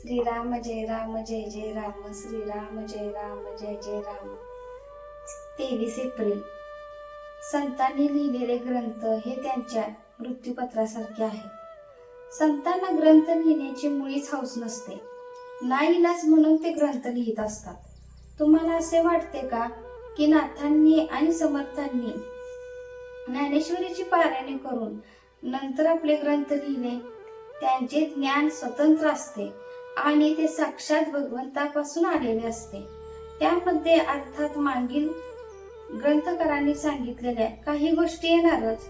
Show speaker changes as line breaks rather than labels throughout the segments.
श्रीराम जय राम जय जय राम श्रीराम जय राम जय जय राम. तेवीस एप्रिल. संतांनी लिहिलेले ग्रंथ हे त्यांच्या मृत्यूपत्रासारखे आहे. संतांना ग्रंथ लिहिण्याची मुळीच हौस नसते. नाईलाज म्हणून ते ग्रंथ लिहित असतात. तुम्हाला असे वाटते का की नाथांनी आणि समर्थांनी ज्ञानेश्वरीची पारायणे करून नंतर आपले ग्रंथ लिहिले? त्यांचे ज्ञान स्वतंत्र असते. आणि ते साक्षात भगवंतापासून आलेले असते. त्यामध्ये अर्थात मागील ग्रंथकारांनी सांगितलेल्या काही गोष्टी येणारच.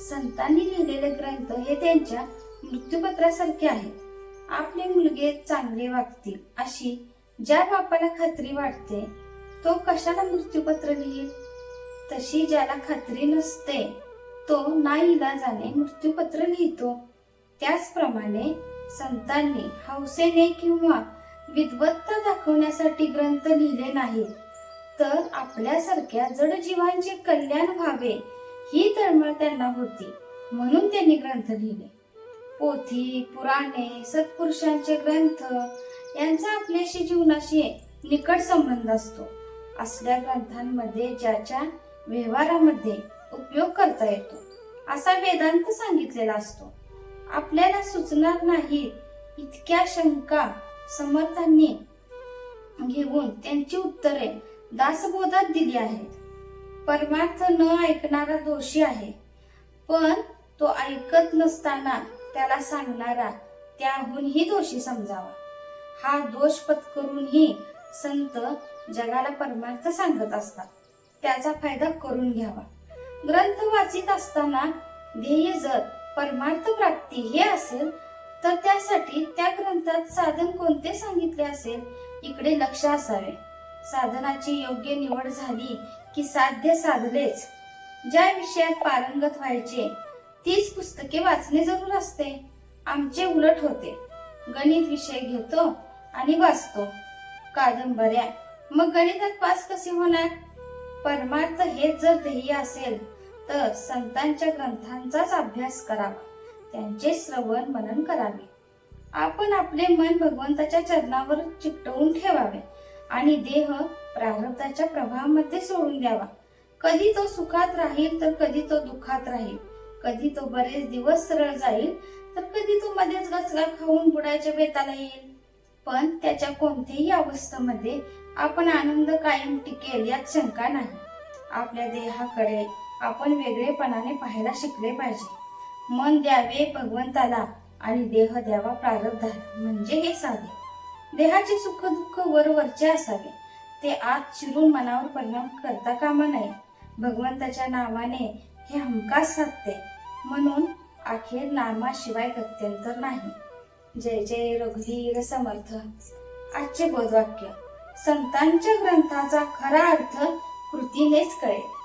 संतांनी लिहिलेले ग्रंथ हे त्यांच्या मृत्यूपत्रासारखे आहेत. आपले मुलगे चांगले वागतील अशी ज्या बापाला खात्री वाटते तो कशाला मृत्यूपत्र लिहिल? तशी ज्याला खात्री नसते तो नाईलाजाने मृत्यूपत्र लिहितो. त्याचप्रमाणे संतांनी हौसेने किंवा विद्वत्ता दाखवण्यासाठी ग्रंथ लिहिले नाहीत. तर आपल्यासारख्या जडजीवांचे कल्याण व्हावे ही तळमळ त्यांना होती म्हणून त्यांनी ग्रंथ लिहिले. पोथी पुराणे सत्पुरुषांचे ग्रंथ यांचा आपल्याशी जीवनाशी निकट संबंध असतो. असल्या ग्रंथांमध्ये ज्याच्या व्यवहारामध्ये उपयोग करता येतो असा वेदांत सांगितलेला असतो. आपल्याला सुचणार नाही. इतक्या शंका समर्थांनी घेऊन त्यांची उत्तरे दासबोधात दिली आहेत. परमार्थ न ऐकणारा दोषी आहे. पण तो ऐकत नसताना त्याला सांगणारा त्याहूनही दोषी समजावा. हा दोष पत्करूनही संत जगाला परमार्थ सांगत असतात. त्याचा फायदा करून घ्यावा. ग्रंथ वाचित असताना ध्येय जर परमार्थ प्राप्ती हे असेल तर त्यासाठी त्या ग्रंथात साधन कोणते सांगितले असेल? इकडे लक्ष असावे. साधनाची योग्य निवड झाली की साध्य साधलेच. ज्या विषयात पारंगत व्हायचे तीच पुस्तके वाचणे जरूर असते. आमचे उलट होते. गणित विषय घेतो आणि वाचतो. कादंबऱ्या. मग गणितात पास कसे होणार? परमार्थ हेच जर ध्येय असेल तर संतांच्या ग्रंथांचाच अभ्यास करावा. त्यांचे श्रवण मनन करावे. आपण आपले मन भगवंताच्या चरणावर चिकटवून ठेवावे आणि देह प्रारब्धाच्या प्रभावामध्ये सोडून द्यावा. कधी तो सुखात राहील तर कधी तो दुःखात राहील. कधी तो बरेच दिवस सरळ जाईल तर कधी तो मध्येच गचका खाऊन बुडायच्या बेताला येईल. पण त्याच्या कोणत्याही अवस्थेमध्ये आपण आनंद कायम टिकेल यात शंका नाही. आपल्या देहाकडे आपण वेगळेपणाने पाहायला शिकले पाहिजे. मन द्यावे भगवंताला आणि देह द्यावा प्रारब्धाला. म्हणजे हे साधे. देहाचे सुख दुःख वरवरचे असावे. ते आत शिरून मनावर परिणाम करता कामा नये. भगवंताच्या नावाने हे हमखास साधते. म्हणून अखेर नामाशिवाय गत्यंतर नाही. जय जय रघुवीर समर्थ. आजचे बोधवाक्य. संतांच्या ग्रंथाचा खरा अर्थ कृतीनेच कळेल.